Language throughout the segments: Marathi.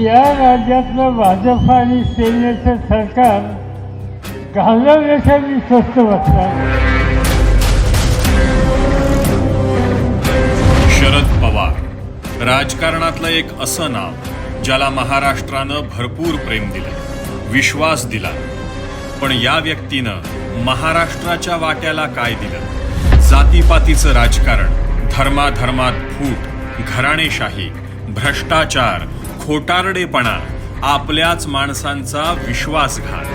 या राज्यातलं भाजप आणि सेनेचं सरकार घालवण्याच्या मी स्वस्त बसणार. शरद पवार. राजकारणातलं एक असं नाव ज्याला महाराष्ट्रानं भरपूर प्रेम दिलं विश्वास दिला. पण या व्यक्तीनं महाराष्ट्राच्या वाट्याला काय दिलं? जातीपातीचं राजकारण धर्माधर्मात फूट घराणेशाही भ्रष्टाचार खोटारडेपणा आपल्याच माणसांचा विश्वासघात.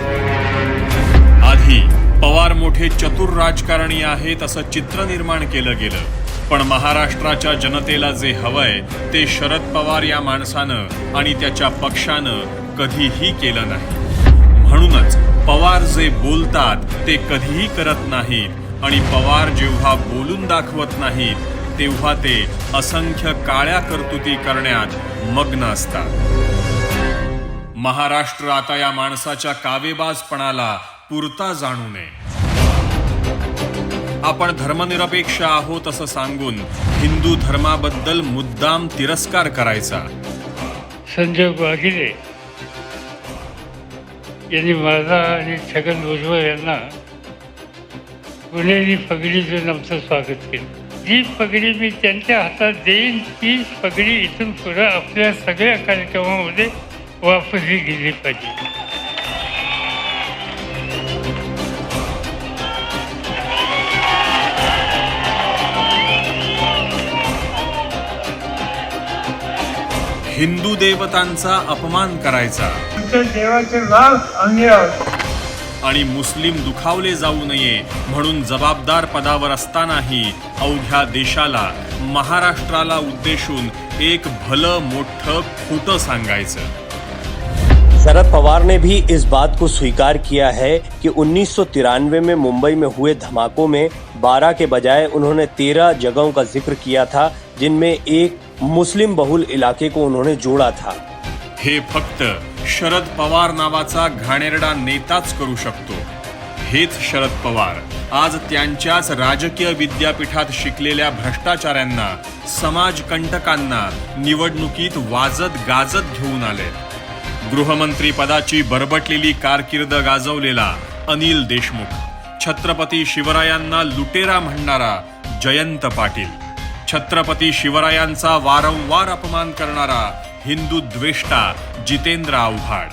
आधी पवार मोठे चतुर राजकारणी आहेत असं चित्र निर्माण केलं गेलं. पण महाराष्ट्राच्या जनतेला जे हवंय ते शरद पवार या माणसानं आणि त्याच्या पक्षानं कधीही केलं नाही. म्हणूनच पवार जे बोलतात ते कधीही करत नाहीत. आणि पवार जेव्हा बोलून दाखवत नाहीत तेव्हा ते असंख्य काळ्या कर्तुती करण्यात मग्न असतात. महाराष्ट्र आता या माणसाच्या कावेबाजपणाला पुरता जाणू नये. आपण धर्मनिरपेक्ष आहोत असं सांगून हिंदू धर्माबद्दल मुद्दाम तिरस्कार करायचा. संजय वागिले यांनी माझा आणि छगन भुजबळ यांना पुणे पगडीचं आमचं स्वागत केलं. जी पगडी मी त्यांच्या हातात देईन ती पगडी इथून पुढं आपल्या सगळ्या कार्यक्रमामध्ये वापरली गेली पाहिजे. हिंदू देवतांचा अपमान करायचा. तुमच्या देवाचे नाव अंगी आहोत आणि मुस्लिम दुखावले जाऊ नये म्हणून जबाबदार पदावर असतानाही अवघ्या देशाला महाराष्ट्राला उद्देशून एक भलं मोठं खोटं सांगायचं. शरद पवार ने भी इस बात को स्वीकार किया है कि उन्नीस में मुंबई में हुए धमाकों में 12 के बजाय उन्होंने 13 जगहों का जिक्र किया था जिनमें एक मुस्लिम बहुल इलाके को उन्होंने जोड़ा था। हे फक्त शरद पवार नावाचा घाणेरडा नेताच करू शकतो. हेच शरद पवार. आज त्यांच्याच राजकीय विद्यापीठात शिकलेल्या भ्रष्टाचाऱ्यांना समाजकंटकांना निवडणुकीत वाजत गाजत घेऊन आले. गृहमंत्री पदाची बरबटलेली कारकीर्द गाजवलेला अनिल देशमुख छत्रपती शिवरायांना लुटेरा म्हणणारा जयंत पाटील छत्रपती शिवरायांचा वारंवार अपमान करणारा हिंदू द्वेष्टा जितेंद्र आव्हाड.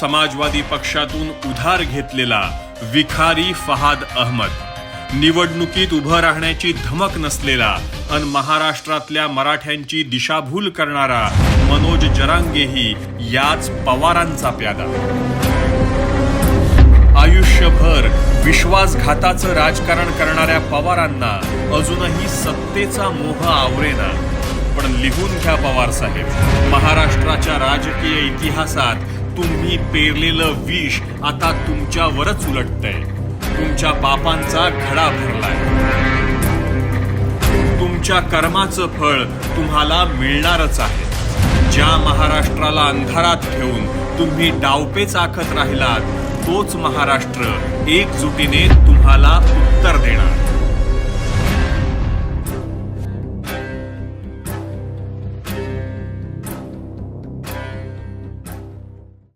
समाजवादी पक्षातून उधार घेतलेला विखारी फहाद अहमद. निवडणुकीत उभं राहण्याची धमक नसलेला अन महाराष्ट्रातल्या मराठ्यांची दिशाभूल करणारा मनोज जरांगेही याच पवारांचा प्यादा. आयुष्यभर विश्वासघाताचं राजकारण करणाऱ्या पवारांना अजूनही सत्तेचा मोह आवरेना. पण लिहून घ्या पवार साहेब. महाराष्ट्राच्या राजकीय इतिहासात तुम्ही पेरलेलं विष आता तुमच्यावरच उलटतंय. तुमच्या पापांचा घडा भरलाय. तुमच्या कर्माचं फळ तुम्हाला मिळणारच आहे. ज्या महाराष्ट्राला अंधारात ठेवून तुम्ही डावपेच आखत राहिलात तोच महाराष्ट्र एकजुटीने तुम्हाला उत्तर देणार.